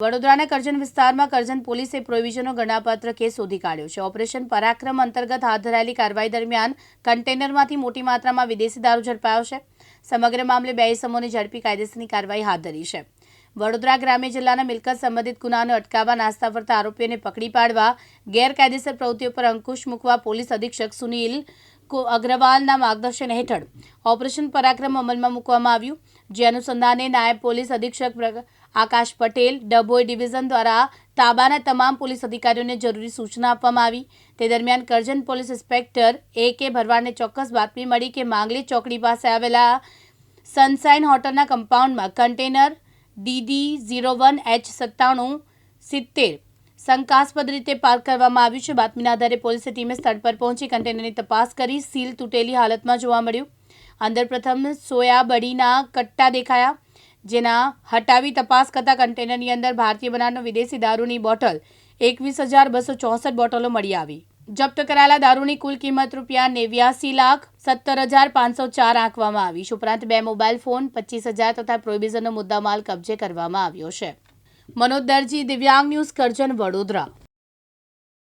વડોદરાના કરજણ વિસ્તારમાં કરજણ પોલીસે પ્રોવિઝનનો ગણનાપાત્ર કેસ શોધી કાઢ્યો છે. ઓપરેશન પરાક્રમ અંતર્ગત હાથ ધરાયેલી કાર્યવાહી દરમિયાન કન્ટેનરમાંથી મોટી માત્રામાં વિદેશી દારૂ ઝડપાયો છે. સમગ્ર મામલે બે ઇસમોને ઝડપી કાયદેસરની કાર્યવાહી હાથ ધરી છે. વડોદરા ગ્રામ્ય જિલ્લાના મિલકત સંબંધિત ગુનાને અટકાવવા, નાસ્તા ફરતા આરોપીઓને પકડી પાડવા, ગેરકાયદેસર પ્રવૃત્તિઓ પર અંકુશ મૂકવા પોલીસ અધિક્ષક સુનિલ અગ્રવાલના માર્ગદર્શન હેઠળ ઓપરેશન પરાક્રમ અમલમાં મૂકવામાં આવ્યું. જે અનુસંધાને નાયબ પોલીસ અધિક્ષક આકાશ પટેલ, ડભોઈ ડિવિઝન દ્વારા તાબાના તમામ પોલીસ અધિકારીઓને જરૂરી સૂચના આપવામાં આવી. તે દરમિયાન કરજણ પોલીસ ઇન્સ્પેક્ટર એ કે ભરવાડને ચોક્કસ બાતમી મળી કે માંગલી ચોકડી પાસે આવેલા સનસાઇન હોટલના કમ્પાઉન્ડમાં container DD zero one H સત્તાણું સિત્તેર શંકાસ્પદ રીતે પાર્ક કરવામાં આવ્યું છે. બાતમીના આધારે પોલીસે ટીમે સ્થળ પર પહોંચી કન્ટેનરની તપાસ કરી. સીલ તૂટેલી હાલતમાં જોવા મળ્યું. અંદર પ્રથમ સોયાબડીના કટ્ટા દેખાયા. જેના હટાવી તપાસ કરતા કન્ટેનરની અંદર ભારતીય બનાવનો વિદેશી દારૂની બોટલ એકવીસ હજાર બસો ચોસઠ બોટલો મળી આવી. જપ્ત કરાયેલા દારૂની કુલ કિંમત રૂપિયા નેવ્યાસી લાખ સત્તર હજાર પાંચસો ચાર આંકવામાં આવી. છે ઉપરાંત બે મોબાઈલ ફોન, પચીસ હજાર તથા પ્રોહિબિઝનનો મુદ્દામાલ કબજે કરવામાં આવ્યો છે. મનોજ દરજી, દિવ્યાંગ ન્યૂઝ કરજણ, વડોદરા.